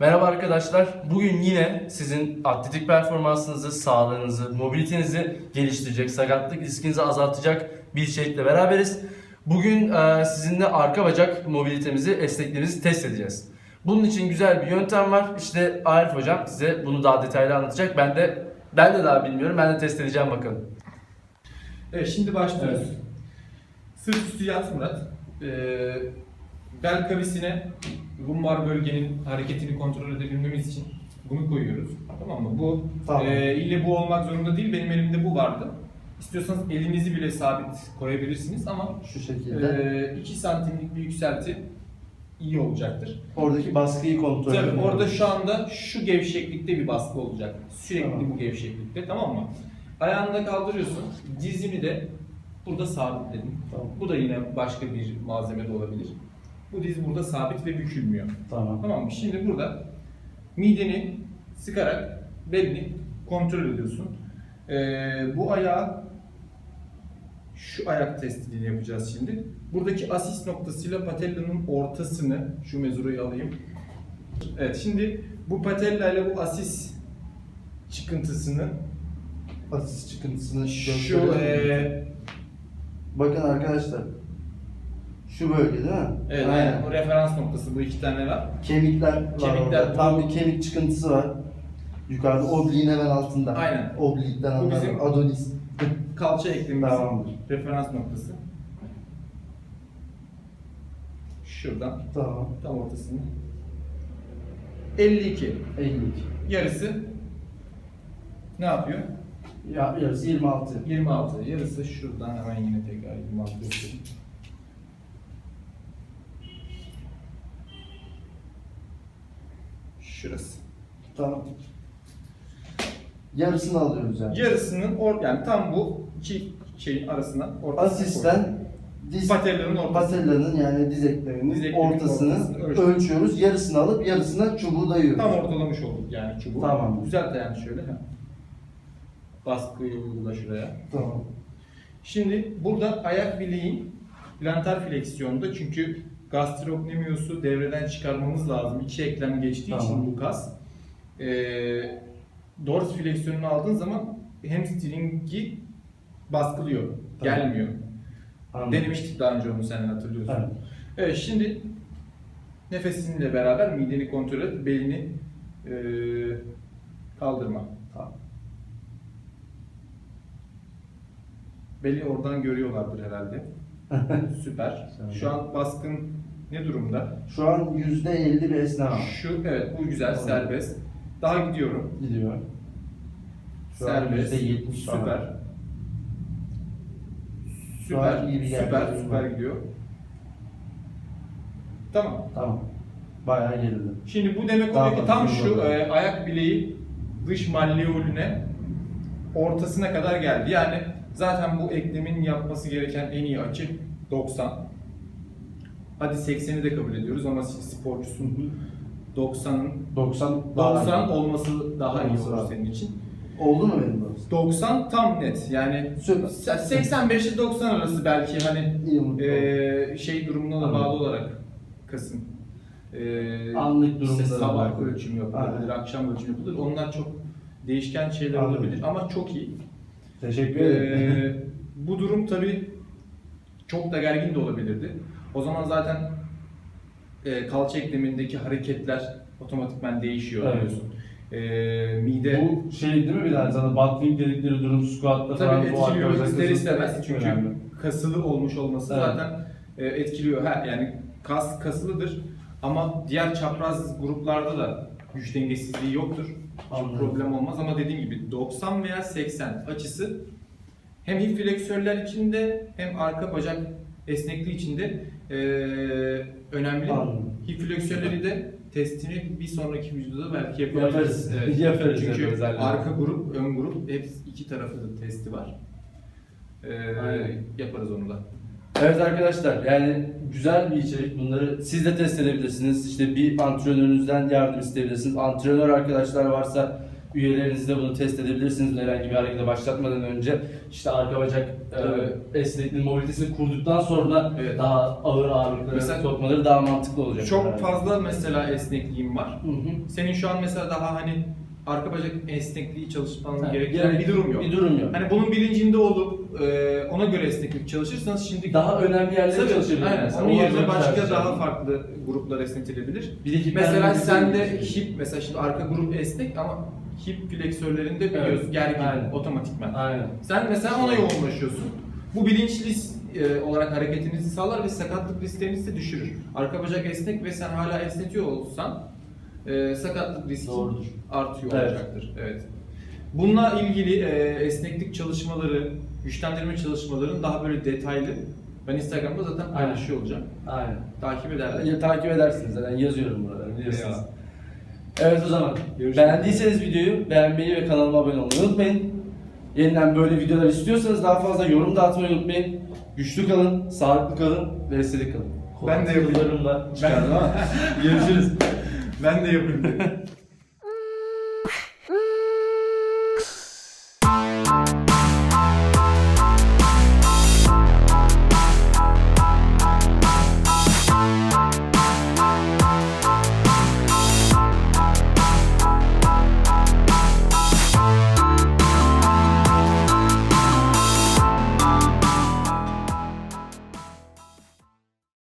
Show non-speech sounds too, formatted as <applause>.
Merhaba arkadaşlar. Bugün yine sizin atletik performansınızı, sağlığınızı, mobilitenizi geliştirecek, sakatlık riskinizi azaltacak bir içerikle beraberiz. Bugün e, sizinle arka bacak mobilitemizi, esnekliğimizi test edeceğiz. Bunun için güzel bir yöntem var. İşte Arif hocam size bunu daha detaylı anlatacak. Ben de ben de daha bilmiyorum. Ben de test edeceğim bakalım. Evet şimdi başlıyoruz. Sırt üstü yat Murat. Ee, bel kavisine lumbar bölgenin hareketini kontrol edebilmemiz için bunu koyuyoruz. Tamam mı? Bu Tamam. e, ille bu olmak zorunda değil. Benim elimde bu vardı. İstiyorsanız elinizi bile sabit koyabilirsiniz ama Şu şekilde. 2 santimlik bir yükselti iyi olacaktır. Oradaki baskıyı kontrol Tabii orada şu anda şu gevşeklikte bir baskı olacak. Sürekli Tamam. bu gevşeklikte tamam mı? Ayağını da kaldırıyorsun. Dizini de burada sabitledin. Tamam. Bu da yine başka bir malzeme de olabilir. Bu diz burada sabit ve bükülmüyor. Tamam. Tamam mı? Şimdi burada mideni sıkarak belini kontrol ediyorsun. Ee, bu ayağı şu ayak testini yapacağız şimdi. Buradaki asis noktasıyla patellanın ortasını, şu mezurayı alayım. Evet şimdi bu patella ile bu asis çıkıntısını Asis çıkıntısını şu e, Bakın arkadaşlar. Şu bölge değil mi? evet aynen bu referans noktası bu iki tane var. Kemikler var Kemikler, orada. bu- Tam bir kemik çıkıntısı var. Yukarıda obliğin hemen altında. Aynen. Oblikten Bu anlar. bizim- Adonis. Kalça eklemimizin Tamamdır. referans noktası. Şuradan Tamam. tam ortasında. 52. 52. Yarısı ne yapıyor? Ya, yarısı 26. 26. Yarısı şuradan hemen yine tekrar 26 göstereyim. Şurası. Tamam. Yarısını alıyoruz yani. Yarısının or yani tam bu iki şeyin arasına ortasına Asisten diz Patellanın patellanın yani diz ekleminin ortasını, ortasını ölçüyoruz. ölçüyoruz. Yarısını alıp yarısına çubuğu dayıyoruz. Tam ortalamış olduk yani çubuğu. Tamam. Düzelt yani şöyle. ha. Baskıyı uygula şuraya. Tamam. Şimdi burada ayak bileğin plantar fleksiyonda çünkü gastrocnemius'u devreden çıkarmamız lazım. İki eklem geçtiği Tamam. için bu kas. Ee, dors fleksiyonunu aldığın zaman hamstringi baskılıyor. Tamam. Gelmiyor. Anladım. Denemiştik daha önce onu sen hatırlıyorsun. Evet. Evet şimdi nefesinle beraber mideni kontrol et, belini eee, kaldırma. Tamam. Beli oradan görüyorlardır herhalde. <laughs> Süper. Şu an baskın ne durumda? Şu an %50 bir esneme var. Şu evet bu güzel Tamam. serbest. Daha gidiyorum. gidiyor. Şu an serbest. %70 falan. Süper. Şu an Süper. iyi bir süper yerde. süper gidiyor. Tamam. Tamam. Bayağı gerildi. Şimdi bu demek Daha oluyor ki fazla tam şu e, ayak bileği dış malleolüne ortasına kadar geldi. Yani zaten bu eklemin yapması gereken en iyi açı 90. Hadi 80'i de kabul ediyoruz ama sporcusun 90'ın 90 daha 90 iyi. olması daha iyi Olması olur lazım. senin için. Oldu mu benim burası? 90 tam net. Yani Süper. 85 ile 90 arası belki hani İyi mutlu. şey durumuna da bağlı olarak Kasım. E, Anlık durumda işte sabah bağlı. ölçüm yapılabilir, Aynen. akşam ölçüm yapılır. Onlar çok değişken şeyler Anladım. olabilir ama çok iyi. Teşekkür ederim. Ee, bu durum tabii çok da gergin de olabilirdi. O zaman zaten e, kalça eklemindeki hareketler otomatikman değişiyor Evet. biliyorsun. E, mide Bu şey değil mi daha sana buckwing dedikleri durum squat'ta tabii falan bu etkiliyor ister istemez çünkü önemli. kasılı olmuş olması Evet. zaten e, etkiliyor. Ha, yani kas kasılıdır ama diğer çapraz gruplarda da güç dengesizliği yoktur. Çok problem olmaz ama dediğim gibi 90 veya 80 açısı hem hip fleksörler için de hem arka bacak esnekliği için de e, önemli. Anladım. Hip fleksörleri de testini bir sonraki videoda belki yapabiliriz. Yaparız. Evet. <laughs> Yaparız, Çünkü yaparız, arka grup, ön grup hepsi iki tarafı da testi var. E, Aynen. yaparız onu da. Evet arkadaşlar yani güzel bir içerik bunları siz de test edebilirsiniz. İşte bir antrenörünüzden yardım isteyebilirsiniz. Antrenör arkadaşlar varsa Üyeleriniz de bunu test edebilirsiniz herhangi bir harekete başlatmadan önce. İşte arka bacak e, esnekliğin mobilitesini kurduktan sonra Evet. daha ağır ağırlıkları Mesela- sokmaları daha mantıklı olacak. Çok herhalde. fazla mesela esnekliğim var. Hı hı. Senin şu an mesela daha hani arka bacak esnekliği çalışman Ha, gerektiren gerek- bir durum yok. Bir durum yok. Hani bunun bilincinde olup e, ona göre esneklik çalışırsanız şimdi Daha önemli yerlere çalışabilir. Aynen. mesela. Onun yerine başka daha şey. farklı gruplar esnetilebilir. Bir Mesela sende de- hip mesela şimdi arka grup esnek ama hip fleksörlerinde Evet, biliyorsun gergin aynen. otomatikman. Aynen. Sen mesela ona yoğunlaşıyorsun. Bu bilinçli e, olarak hareketinizi sağlar ve sakatlık risklerinizi de düşürür. Arka bacak esnek ve sen hala esnetiyor olsan e, sakatlık riski Doğrudur. artıyor Evet. olacaktır. Evet. Bununla ilgili e, esneklik çalışmaları, güçlendirme çalışmalarının daha böyle detaylı ben Instagram'da zaten paylaşıyor olacağım. Aynen. Takip ederler. Ya, takip edersiniz zaten yazıyorum buraları biliyorsunuz. Eyvallah. Evet o zaman Görüşürüz. beğendiyseniz videoyu beğenmeyi ve kanalıma abone olmayı unutmayın. Yeniden böyle videolar istiyorsanız daha fazla yorum da atmayı unutmayın. Güçlü kalın, sağlıklı kalın ve estetik kalın. Ben de yapayım. Kulaklarımla çıkardım ama <laughs> görüşürüz. Ben de yapayım. <laughs>